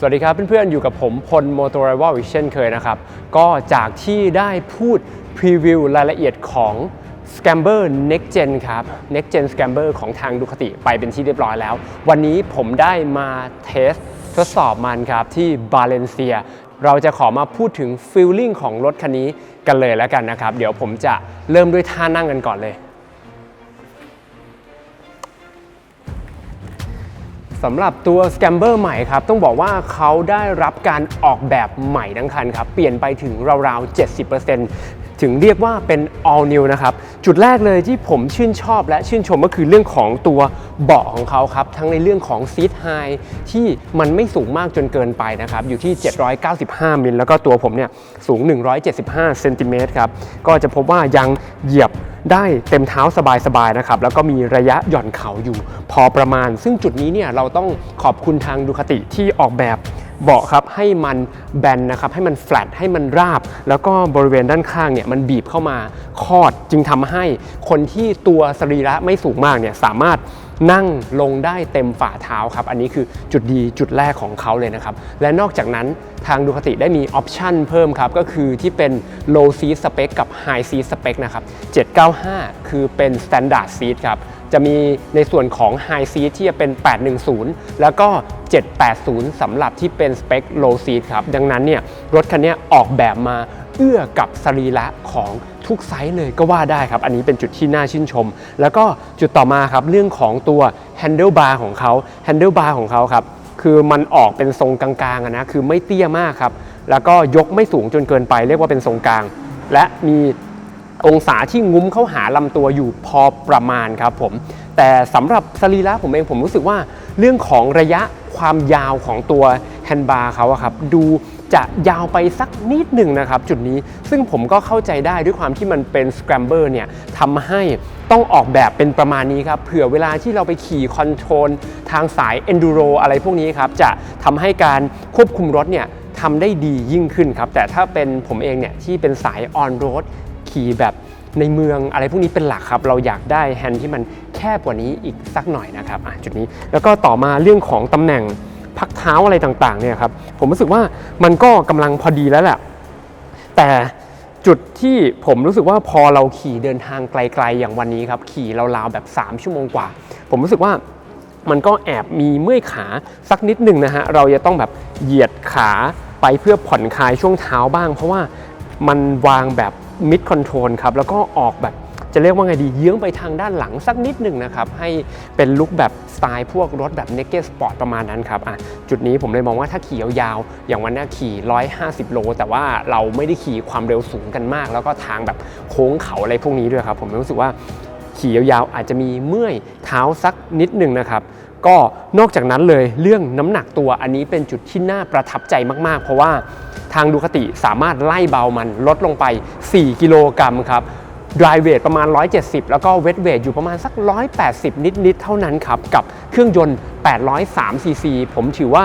สวัสดีครับเพื่อนๆ อยู่กับผมพลโมโตร i ว a l อีกเช่นเคยนะครับ ก็จากที่ได้พูดพรีวิวรายละเอียดของ Scamber Next Gen ครับ Next Gen Scamber ของทางดูคติไปเป็นที่เรียบร้อยแล้ว วันนี้ผมได้มาเทสทดสอบมันครับ ที่บาเลนเซียเราจะขอมาพูดถึงฟีลลิ่งของรถคันนี้กันเลยแล้วกันนะครับ เดี๋ยวผมจะเริ่มด้วยท่านั่งกันก่อนเลย สำหรับตัว Scamber ใหม่ครับ ต้องบอกว่าเขาได้รับการออกแบบใหม่ทั้งคันครับ เปลี่ยนไปถึงราวๆ 70%ถึงเรียกว่าเป็น all new นะครับ จุดแรกเลยที่ผมชื่นชอบและชื่นชมก็คือเรื่องของตัวเบาะของเขาครับ ทั้งในเรื่องของ seat high ที่มันไม่สูงมากจนเกินไปนะครับ อยู่ที่ 795 มิลแล้วก็ตัวผมเนี่ยสูง 175 เซนติเมตรครับ ก็จะพบว่ายังเหยียบ ได้เต็มเท้าสบายๆนะครับแล้วก็มีระยะหย่อนเข่าอยู่ พอประมาณ ซึ่งจุดนี้เนี่ยเราต้องขอบคุณทางดูคติที่ออกแบบเบาะครับให้มันแบนนะครับให้มันแฟลตให้มันราบ แล้วก็บริเวณด้านข้างเนี่ยมันบีบเข้ามาคอดจึงทำให้คนที่ตัวสรีระไม่สูงมากเนี่ยสามารถ นั่งลงได้เต็มฝ่าเท้าครับ อันนี้คือจุดดีจุดแรกของเขาเลยนะครับ และนอกจากนั้นทางดูคติได้มีออปชันเพิ่มครับ ก็คือที่เป็น low seat spec กับ high seat spec นะครับ 795 คือเป็น standard seat ครับจะมีในส่วนของ high seat ที่จะเป็น 810 แล้วก็ 780สำหรับที่เป็น spec low seat ครับ ดังนั้นเนี่ยรถคันนี้ออกแบบมา เอื้อกับสรีระของทุกไซส์เลยก็ว่าได้ครับ อันนี้เป็นจุดที่น่าชื่นชม แล้วก็จุดต่อมาครับเรื่องของตัว handlebar ของเขา handlebar ของเขาครับคือมันออกเป็นทรงกลางๆนะคือไม่เตี้ยมากครับ แล้วก็ยกไม่สูงจนเกินไป เรียกว่าเป็นทรงกลาง และมีองศาที่งุ้มเข้าหาลำตัวอยู่พอประมาณครับผมแต่สำหรับสรีระผมเองผมรู้สึกว่า เรื่องของระยะความยาวของตัวแฮนด์บาร์เขาอะครับดู จะยาวไปสักนิดหนึ่งนะครับจุดนี้ซึ่งผมก็เข้าใจได้ด้วยความที่มันเป็นส c ร a เบอร์เนี่ยทำให้ต้องออกแบบเป็นประมาณนี้ครับเผื่อเวลาที่เราไปขี่คอนโทรลทางสาย Enduro อะไรพวกนี้ครับจะทำให้การควบคุมรถเนี่ยทำได้ดียิ่งขึ้นครับแต่ถ้าเป็นผมเองเนี่ยที่เป็นสายออนโรดขี่แบบในเมืองอะไรพวกนี้เป็นหลักครับ เราอยากได้แฮนด์ที่มันแคบกว่านี้อีกสักหน่อยนะครับจุดนี้แล้วก็ต่อมาเรื่องของตำแหน่ง พักเท้าอะไรต่างๆเนี่ยครับผมรู้สึกว่ามันก็กำลังพอดีแล้วแหละแต่จุดที่ผมรู้สึกว่าพอเราขี่เดินทางไกลๆอย่างวันนี้ครับขี่ราวๆแบบ 3 ชั่วโมงกว่า ผมรู้สึกว่ามันก็แอบมีเมื่อยขาสักนิดหนึ่งนะฮะเราจะต้องแบบเหยียดขาไปเพื่อผ่อนคลายช่วงเท้าบ้าง เพราะว่ามันวางแบบมิดคอนโทรลครับแล้วก็ออกแบบ จะเรียกว่าไงดีเยื้องไปทางด้านหลังสักนิดหนึ่งนะครับ ให้เป็นลุคแบบสไตล์พวกรถแบบ Naked Sport ประมาณนั้นครับอะจุดนี้ผมเลยมองว่าถ้าขี่ยาวๆ อย่างวันนี้ขี่ 150 โล แต่ว่าเราไม่ได้ขี่ความเร็วสูงกันมาก แล้วก็ทางแบบโค้งเขาอะไรพวกนี้ด้วยครับ ผมรู้สึกว่าขี่ยาวๆ อาจจะมีเมื่อยเท้าสักนิดหนึ่งนะครับก็นอกจากนั้นเลยเรื่องน้ำหนักตัวอันนี้เป็นจุดที่น่าประทับใจมากๆ เพราะว่าทางดูคติสามารถไล่เบามันลดลงไป 4 กิโลกรัมครับ dry weight ประมาณ 170 แล้วก็ wet weight อยู่ประมาณสัก 180 นิด ๆ เท่านั้นครับ กับเครื่องยนต์ 803 cc ผมถือว่า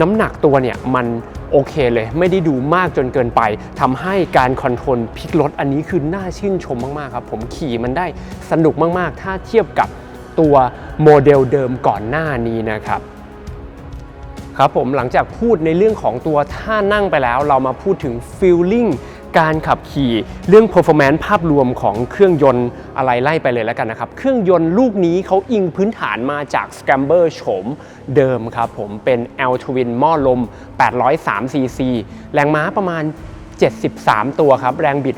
น้ำหนักตัวเนี่ยมันโอเคเลย ไม่ได้ดูมากจนเกินไปทำให้การคอนโทรลพลิกรถอันนี้คือน่าชื่นชมมาก ๆ ครับ ผมขี่มันได้สนุกมาก ๆ ถ้าเทียบกับตัวโมเดลเดิมก่อนหน้านี้นะครับครับผมหลังจากพูดในเรื่องของตัวท่านั่งไปแล้ว เรามาพูดถึง feeling การขับขี่เรื่อง performance ภาพรวมของเครื่องยนต์อะไรไล่ไปเลยแล้วกันนะครับ เครื่องยนต์ลูกนี้เขาอิงพื้นฐานมาจาก Scamber โฉมเดิมครับผมเป็น L Twin หม้อลม 803 cc แรงม้าประมาณ 73 ตัวครับ แรงบิด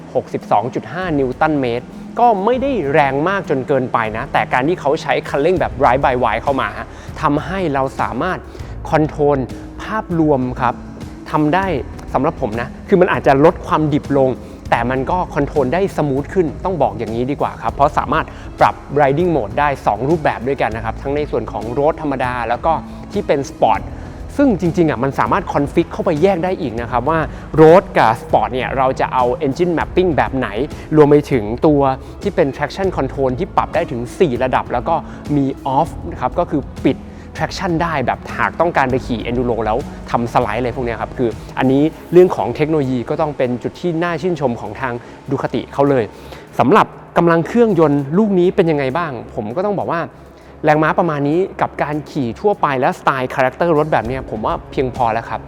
62.5 นิวตันเมตร ก็ไม่ได้แรงมากจนเกินไปนะ แต่การที่เขาใช้คันเร่งแบบ Ride by Wire เข้ามาทำให้เราสามารถคอนโทรลภาพรวมครับทำได้ สำหรับผมนะ คือมันอาจจะลดความดิบลง แต่มันก็คอนโทรลได้สมูทขึ้นต้องบอกอย่างนี้ดีกว่าครับ เพราะสามารถปรับ riding mode ได้ 2 รูปแบบด้วยกันนะครับ ทั้งในส่วนของรถธรรมดา แล้วก็ที่เป็นสปอร์ตซึ่งจริงๆอะมันสามารถคอนฟิกเข้าไปแยกได้อีกนะครับ ว่า road กับ sport เนี่ยเราจะเอา engine mapping แบบไหน รวมไปถึงตัวที่เป็น traction control ที่ปรับได้ถึง 4 ระดับ แล้วก็มี off นะครับก็คือปิด traction ได้แบบหากต้องการไปขี่ enduro แล้วทำสไลด์อะไรพวกนี้ครับ คืออันนี้เรื่องของเทคโนโลยีก็ต้องเป็นจุดที่น่าชื่นชมของทางดูคติเขาเลยสำหรับกำลังเครื่องยนต์ลูกนี้เป็นยังไงบ้าง ผมก็ต้องบอกว่าแรงม้าประมาณนี้กับการขี่ทั่วไปและสไตล์คาแรคเตอร์รถแบบนี้ผมว่าเพียงพอแล้วครับ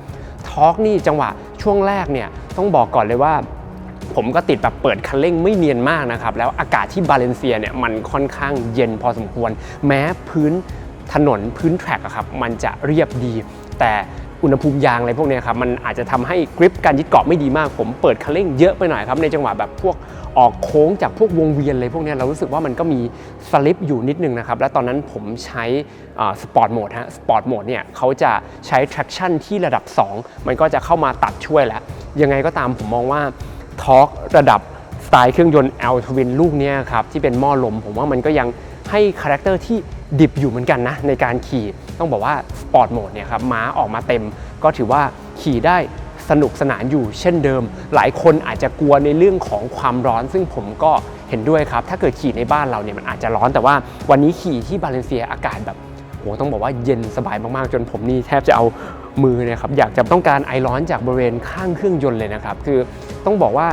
ทอร์กนี่จังหวะช่วงแรกเนี่ยต้องบอกก่อนเลยว่า ผมก็ติดแบบเปิดคันเร่งไม่เนียนมากนะครับ แล้วอากาศที่บาเลนเซียเนี่ยมันค่อนข้างเย็นพอสมควร แม้พื้น ถนนพื้นแทร็กอะครับมันจะเรียบดี แต่อุณหภูมิยางอะไรพวกนี้ครับมันอาจจะทำให้กริปการยึดเกาะไม่ดีมาก ผมเปิดคันเร่งเยอะไปหน่อยครับในจังหวะแบบพวกออกโค้งจากพวกวงเวียนอะไรพวกนี้เรารู้สึกว่ามันก็มีสลิปอยู่นิดนึงนะครับและตอนนั้นผมใช้สปอร์ตโหมดฮะสปอร์ตโหมดเนี่ยเขาจะใช้ traction ที่ระดับ 2 มันก็จะเข้ามาตัดช่วยแล้ว ยังไงก็ตามผมมองว่าทอร์กระดับสไตล์เครื่องยนต์ L Twin ลูกนี้ครับที่เป็นหม้อลม ผมว่ามันก็ยัง ให้คาแรคเตอร์ที่ดิบอยู่เหมือนกันนะในการขี่ ต้องบอกว่าสปอร์ตโหมดเนี่ยครับม้าออกมาเต็ม ก็ถือว่าขี่ได้สนุกสนานอยู่เช่นเดิม หลายคนอาจจะกลัวในเรื่องของความร้อน ซึ่งผมก็เห็นด้วยครับ ถ้าเกิดขี่ในบ้านเราเนี่ยมันอาจจะร้อนแต่ว่าวันนี้ขี่ที่บาเลนเซียอากาศแบบโหต้องบอกว่าเย็นสบายมากๆ จนผมนี่แทบจะเอามือเนี่ยครับอยากจะต้องการไอร้อนจากบริเวณข้างเครื่องยนต์เลยนะครับ คือต้องบอกว่า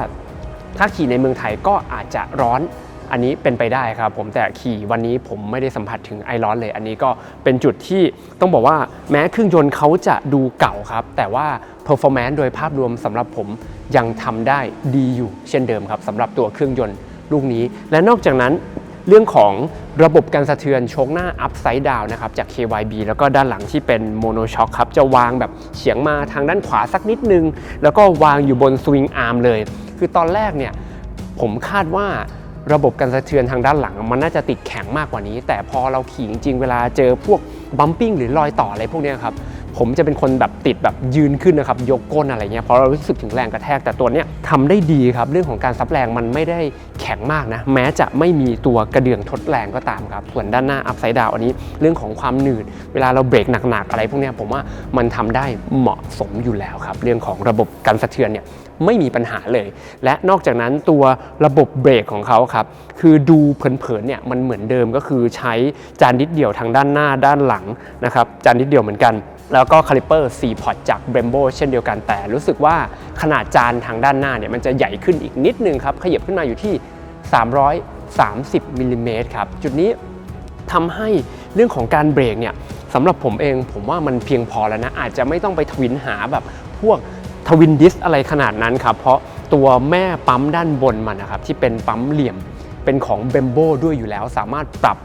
ถ้าขี่ในเมืองไทยก็อาจจะร้อน อันนี้เป็นไปได้ครับผมแต่ขี่วันนี้ผมไม่ได้สัมผัสถึงไอร้อนเลย อันนี้ก็เป็นจุดที่ต้องบอกว่าแม้เครื่องยนต์เขาจะดูเก่าครับ แต่ว่า performance โดยภาพรวมสำหรับผมยังทำได้ดีอยู่เช่นเดิมครับสำหรับตัวเครื่องยนต์ลูกนี้ และนอกจากนั้นเรื่องของระบบการสะเทือนโชคหน้า upside down นะครับจาก KYB แล้วก็ด้านหลังที่เป็น mono shock ครับ จะวางแบบเฉียงมาทางด้านขวาสักนิดนึง แล้วก็วางอยู่บน swing arm เลย คือตอนแรกเนี่ยผมคาดว่า ระบบการสะเทือนทางด้านหลัง มันน่าจะติดแข็งมากกว่านี้ แต่พอเราขี่จริงๆ เวลาเจอพวกบัมปิ้งหรือรอยต่ออะไรพวกนี้ครับ ผมจะเป็นคนแบบติดแบบยืนขึ้นนะครับยกก้นอะไรเงี้ยเพราะเรารู้สึกถึงแรงกระแทกแต่ตัวเนี้ยทำได้ดีครับเรื่องของการซับแรงมันไม่ได้แข็งมากนะแม้จะไม่มีตัวกระเดื่องทดแรงก็ตามครับส่วนด้านหน้าอัพไซด์ดาวอันนี้เรื่องของความหนืด เวลาเราเบรกหนักๆอะไรพวกเนี้ยผมว่ามันทำได้เหมาะสมอยู่แล้วครับเรื่องของระบบการสะเทือนเนี่ยไม่มีปัญหาเลย และนอกจากนั้นตัวระบบเบรกของเขาครับคือดูเผินๆเนี่ยมันเหมือนเดิมก็คือใช้จานดิดเดียวทางด้านหน้าด้านหลังนะครับจานดิดเดียวเหมือนกัน แล้วก็คาลิเปอร์4พอร์ตจาก Brembo เช่นเดียวกันแต่รู้สึกว่าขนาดจานทางด้านหน้าเนี่ยมันจะใหญ่ขึ้นอีกนิดนึงครับขยับขึ้นมาอยู่ที่ 330มิลลิเมตรครับจุดนี้ทำให้เรื่องของการเบรกเนี่ยสำหรับผมเองผมว่ามันเพียงพอแล้วนะ อาจจะไม่ต้องไปทวินหาแบบพวกทวินดิสอะไรขนาดนั้นครับเพราะตัวแม่ปั๊มด้านบนมันนะครับที่เป็นปั๊มเหลี่ยมเป็นของเบมโบด้วยอยู่แล้ว สามารถปรับ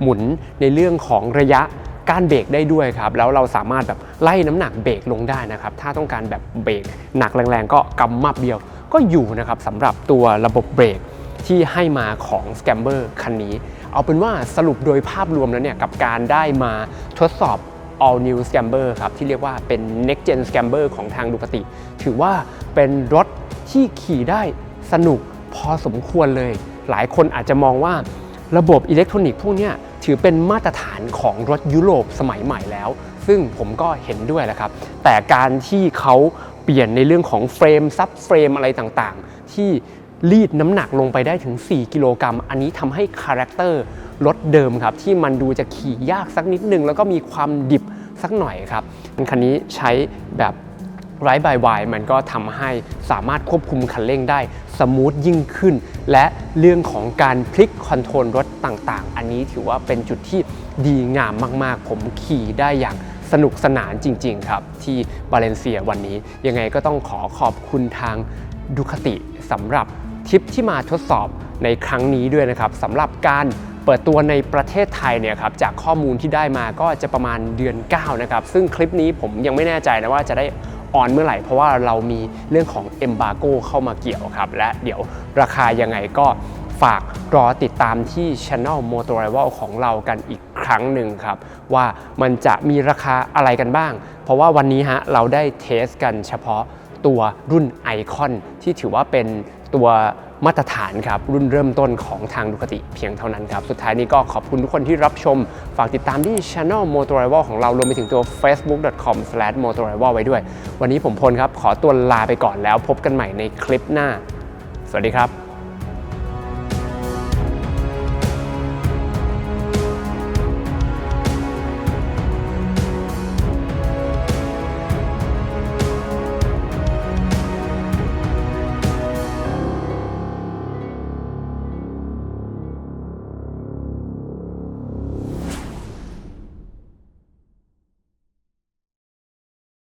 หมุนในเรื่องของระยะ การเบรกได้ด้วยครับ แล้วเราสามารถแบบไล่น้ำหนักเบรกลงได้นะครับ ถ้าต้องการแบบเบรกหนักแรงๆ ก็กำมับเดียว ก็อยู่นะครับสำหรับตัวระบบเบรกที่ให้มาของ Scamber คันนี้ เอาเป็นว่าสรุปโดยภาพรวมแล้วเนี่ยกับการได้มาทดสอบ All New Scamber ครับ ที่เรียกว่าเป็น Next Gen Scamber ของทางดูคติ ถือว่าเป็นรถที่ขี่ได้สนุกพอสมควรเลย หลายคนอาจจะมองว่าระบบอิเล็กทรอนิกส์พวกเนี้ย ถือเป็นมาตรฐานของรถยุโรปสมัยใหม่แล้ว ซึ่งผมก็เห็นด้วยแหละครับ แต่การที่เขาเปลี่ยนในเรื่องของเฟรมซับเฟรมอะไรต่างๆ ที่รีดน้ำหนักลงไปได้ถึง 4 กิโลกรัม อันนี้ทำให้คาแรคเตอร์รถเดิมครับ ที่มันดูจะขี่ยากสักนิดนึง แล้วก็มีความดิบสักหน่อยครับ คันนี้ใช้แบบ ไรบายวายมันก็ทำให้สามารถควบคุมคันเร่งได้สมูทยิ่งขึ้น และเรื่องของการพลิกคอนโทรลรถต่างๆ อันนี้ถือว่าเป็นจุดที่ดีงามมากๆ ผมขี่ได้อย่างสนุกสนานจริง ๆ ครับ ที่บาเลนเซียวันนี้ ยังไงก็ต้องขอขอบคุณทางดูคติสำหรับทริปที่มาทดสอบในครั้งนี้ด้วยนะครับสำหรับการเปิดตัวในประเทศไทยเนี่ยครับจากข้อมูลที่ได้มาก็จะประมาณเดือน 9 นะครับ ซึ่งคลิปนี้ผมยังไม่แน่ใจนะว่าจะได้ ออนเมื่อไหร่ เพราะว่าเรามีเรื่องของเอมบาโกเข้ามาเกี่ยวครับ และเดี๋ยวราคายังไงก็ฝากรอติดตามที่ Channel m o t o Rival ของเรากันอีกครั้งหนึ่งครับ ว่ามันจะมีราคาอะไรกันบ้าง เพราะว่าวันนี้ฮะเราได้เทสกันเฉพาะตัวรุ่นไอคอนที่ถือว่าเป็นตัว มาตรฐานครับรุ่นเริ่มต้นของทางดูคติเพียงเท่านั้นครับ สุดท้ายนี้ก็ขอบคุณทุกคนที่รับชม ฝากติดตามที่ Channel m o t o r i v a l ของเรารวมไปถึงตัว facebook.com/motorrival ไว้ด้วย วันนี้ผมพลครับ ขอตัวลาไปก่อนแล้วพบกันใหม่ในคลิปหน้า สวัสดีครับ